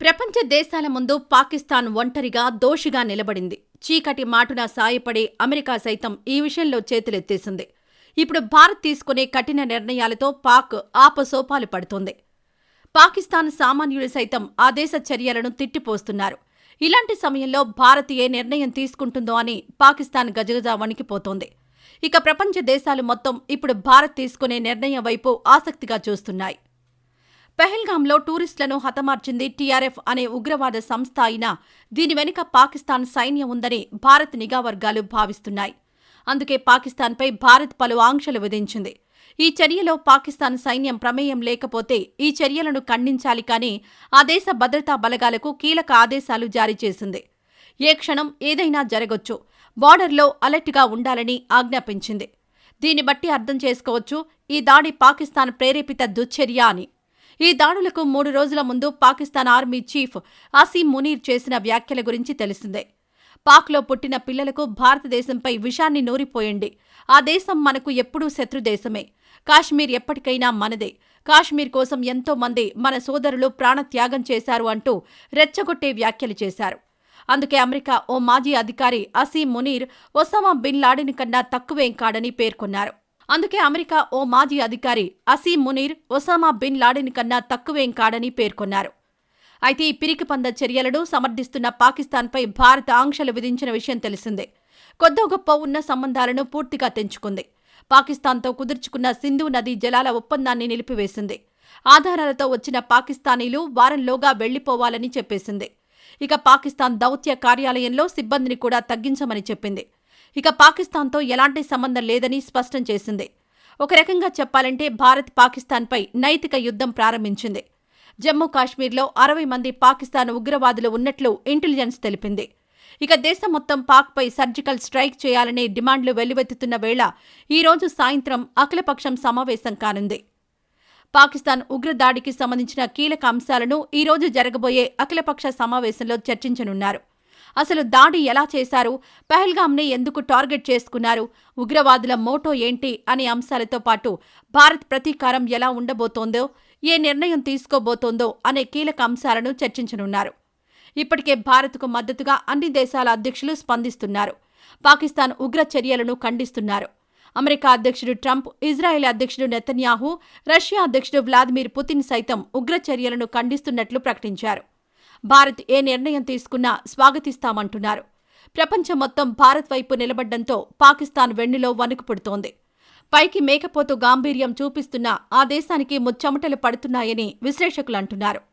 ప్రపంచ దేశాల ముందు పాకిస్తాన్ ఒంటరిగా దోషిగా నిలబడింది. చీకటి మాటున సాయపడే అమెరికా సైతం ఈ విషయంలో చేతులెత్తేసింది. ఇప్పుడు భారత్ తీసుకునే కఠిన నిర్ణయాలతో పాక్ ఆపసోపాలు పడుతోంది. పాకిస్తాన్ సామాన్యులు సైతం ఆ దేశ చర్యలను తిట్టిపోస్తున్నారు. ఇలాంటి సమయంలో భారత్ ఏ నిర్ణయం తీసుకుంటుందో అని పాకిస్తాన్ గజగజా వణికిపోతోంది. ఇక ప్రపంచ దేశాలు మొత్తం ఇప్పుడు భారత్ తీసుకునే నిర్ణయం వైపు ఆసక్తిగా చూస్తున్నాయి. పెహల్గాంలో టూరిస్టులను హతమార్చింది టీఆర్ఎఫ్ అనే ఉగ్రవాద సంస్థ అయినా దీని వెనుక పాకిస్తాన్ సైన్యం ఉందని భారత్ నిఘా వర్గాలు భావిస్తున్నాయి. అందుకే పాకిస్తాన్పై భారత్ పలు ఆంక్షలు విధించింది. ఈ చర్యలో పాకిస్తాన్ సైన్యం ప్రమేయం లేకపోతే ఈ చర్యలను ఖండించాలి కానీ ఆ దేశ భద్రతా బలగాలకు కీలక ఆదేశాలు జారీ చేసింది. ఏ క్షణం ఏదైనా జరగొచ్చు. బార్డర్లో అలర్ట్గా ఉండాలని ఆజ్ఞాపించింది. దీన్ని బట్టి అర్థం చేసుకోవచ్చు ఈ దాడి పాకిస్తాన్ ప్రేరేపిత దుశ్చర్య అని. ఈ దాడులకు మూడు రోజుల ముందు పాకిస్తాన్ ఆర్మీ చీఫ్ అసీం మునీర్ చేసిన వ్యాఖ్యల గురించి తెలిసిందే. పాక్లో పుట్టిన పిల్లలకు భారతదేశంపై విషాన్ని నూరిపోయండి. ఆ దేశం మనకు ఎప్పుడూ శత్రుదేశమే కాశ్మీర్ ఎప్పటికైనా మనదే. కాశ్మీర్ కోసం ఎంతో మంది మన సోదరులు ప్రాణత్యాగం చేశారు అంటూ రెచ్చగొట్టే వ్యాఖ్యలు చేశారు. అందుకే అమెరికా ఓ మాజీ అధికారి Asim Munir Osama bin Laden కన్నా తక్కువేం కాడని పేర్కొన్నారు. అందుకే అమెరికా ఓ మాజీ అధికారి Asim Munir Osama bin Laden కన్నా తక్కువేం కాడని పేర్కొన్నారు. అయితే ఈ పిరికిపంద చర్యలను సమర్థిస్తున్న పాకిస్తాన్పై భారత్ ఆంక్షలు విధించిన విషయం తెలిసిందే. కొద్దో గొప్ప ఉన్న సంబంధాలను పూర్తిగా తెంచుకుంది. పాకిస్తాన్తో కుదుర్చుకున్న సింధు నదీ జలాల ఒప్పందాన్ని నిలిపివేసింది. ఆధారాలతో వచ్చిన పాకిస్తానీలు వారంలోగా వెళ్ళిపోవాలని చెప్పేసింది. ఇక పాకిస్తాన్ దౌత్య కార్యాలయంలో సిబ్బందిని కూడా తగ్గించమని చెప్పింది. ఇక పాకిస్తాన్తో ఎలాంటి సంబంధం లేదని స్పష్టం చేసింది. ఒక రకంగా చెప్పాలంటే భారత్ పాకిస్తాన్పై నైతిక యుద్ధం ప్రారంభించింది. జమ్మూ కాశ్మీర్లో అరవై మంది పాకిస్తాన్ ఉగ్రవాదులు ఉన్నట్లు ఇంటెలిజెన్స్ తెలిపింది. ఇక దేశం మొత్తం పాక్పై సర్జికల్ స్ట్రైక్ చేయాలనే డిమాండ్లు వెల్లువెత్తుతున్న వేళ ఈ రోజు సాయంత్రం అఖిలపక్షం సమావేశం కానుంది. పాకిస్తాన్ ఉగ్రదాడికి సంబంధించిన కీలక అంశాలను ఈ రోజు జరగబోయే అఖిలపక్ష సమావేశంలో చర్చించనున్నారు. అసలు దాడి ఎలా చేశారు? పహల్గామ్ని ఎందుకు టార్గెట్ చేసుకున్నారు? ఉగ్రవాదుల మోటో ఏంటి? అనే అంశాలతో పాటు భారత్ ప్రతీకారం ఎలా ఉండబోతోందో ఏ నిర్ణయం తీసుకోబోతోందో అనే కీలక అంశాలను చర్చించనున్నారు. ఇప్పటికే భారత్కు మద్దతుగా అన్ని దేశాల అధ్యక్షులు స్పందిస్తున్నారు. పాకిస్తాన్ ఉగ్ర చర్యలను ఖండిస్తున్నారు. అమెరికా అధ్యక్షుడు ట్రంప్ ఇజ్రాయెల్ అధ్యక్షుడు నెతన్యాహు రష్యా అధ్యక్షుడు వ్లాదిమిర్ పుతిన్ సైతం ఉగ్ర చర్యలను ఖండిస్తున్నట్లు ప్రకటించారు. భారత్ ఏ నిర్ణయం తీసుకున్నా స్వాగతిస్తామంటున్నారు. ప్రపంచం మొత్తం భారత్ వైపు నిలబడ్డంతో పాకిస్తాన్ వెన్నులో వణుకు పుడుతోంది. పైకి మేకపోతు గాంభీర్యం చూపిస్తున్నా ఆ దేశానికి ముచ్చెమటలు పడుతున్నాయని విశ్లేషకులు అంటున్నారు.